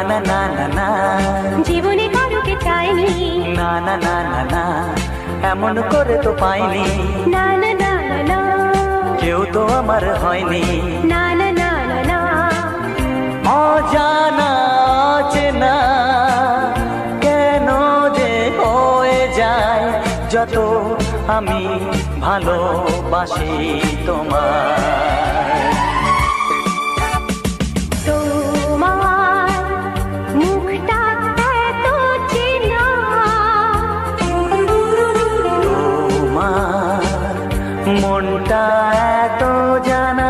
না না না না জীবনে কারুকে চাইনি না না না না না এমন করে তো পাইনি না না না না কেউ তো আমার হয়নি না না না না না অজানা চেনা কেন যে হয়ে যায় যত আমি ভালোবাসি তোমার মনটা এত জানা